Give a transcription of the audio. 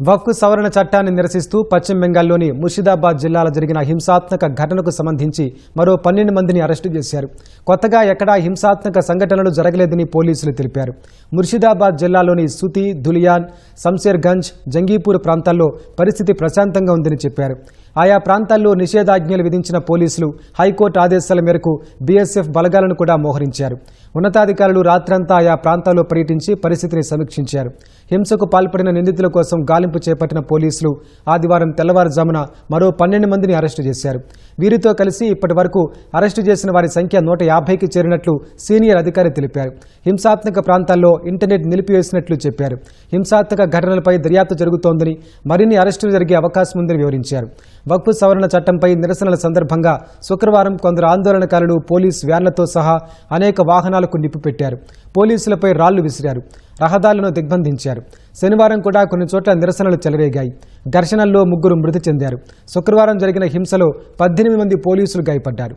వక్ఫ్ సవరణ చట్టాన్ని నిరసిస్తూ పశ్చిమ బెంగాల్లోని ముర్షిదాబాద్ జిల్లాలో జరిగిన హింసాత్మక ఘటనకు సంబంధించి మరో పన్నెండు మందిని అరెస్టు చేశారు. కొత్తగా ఎక్కడా హింసాత్మక సంఘటనలు జరగలేదని పోలీసులు తెలిపారు. ముర్షిదాబాద్ జిల్లాలోని సుతి దులియాన్ సంసేర్గంజ్ జంగీపూర్ ప్రాంతాల్లో పరిస్థితి ప్రశాంతంగా ఉందని చెప్పారు. ఆయా ప్రాంతాల్లో నిషేధాజ్ఞలు విధించిన పోలీసులు హైకోర్టు ఆదేశాల మేరకు బీఎస్ఎఫ్ బలగాలను కూడా మోహరించారు. ఉన్నతాధికారులు రాత్రంతా ఆయా ప్రాంతాల్లో పర్యటించి పరిస్థితిని సమీక్షించారు. హింసకు పాల్పడిన నిందితుల కోసం గాలి గాలింపు చేపట్టిన పోలీసులు ఆదివారం తెల్లవారుజామున మరో పన్నెండు మందిని అరెస్టు చేశారు. వీరితో కలిసి ఇప్పటి వరకు అరెస్టు చేసిన వారి సంఖ్య నూట యాభైకి చేరినట్లు సీనియర్ అధికారి తెలిపారు. హింసాత్మక ప్రాంతాల్లో ఇంటర్నెట్ నిలిపివేసినట్లు చెప్పారు. హింసాత్మక ఘటనలపై దర్యాప్తు జరుగుతోందని మరిన్ని అరెస్టులు జరిగే అవకాశం ఉందని వివరించారు. వక్ఫ్ సవరణ చట్టంపై నిరసనల సందర్భంగా శుక్రవారం కొందరు ఆందోళనకారులు పోలీస్ వ్యాన్లతో సహా అనేక వాహనాలకు నిప్పు పెట్టారు. పోలీసులపై రాళ్ళు విసిరారు. రహదారులను దిగ్బంధించారు. శనివారం కూడా కొన్ని చోట్ల నిరసనలు చెలరేగాయి. ఘర్షణల్లో ముగ్గురు మృతి చెందారు. శుక్రవారం జరిగిన హింసలో పద్దెనిమిది మంది పోలీసులు గాయపడ్డారు.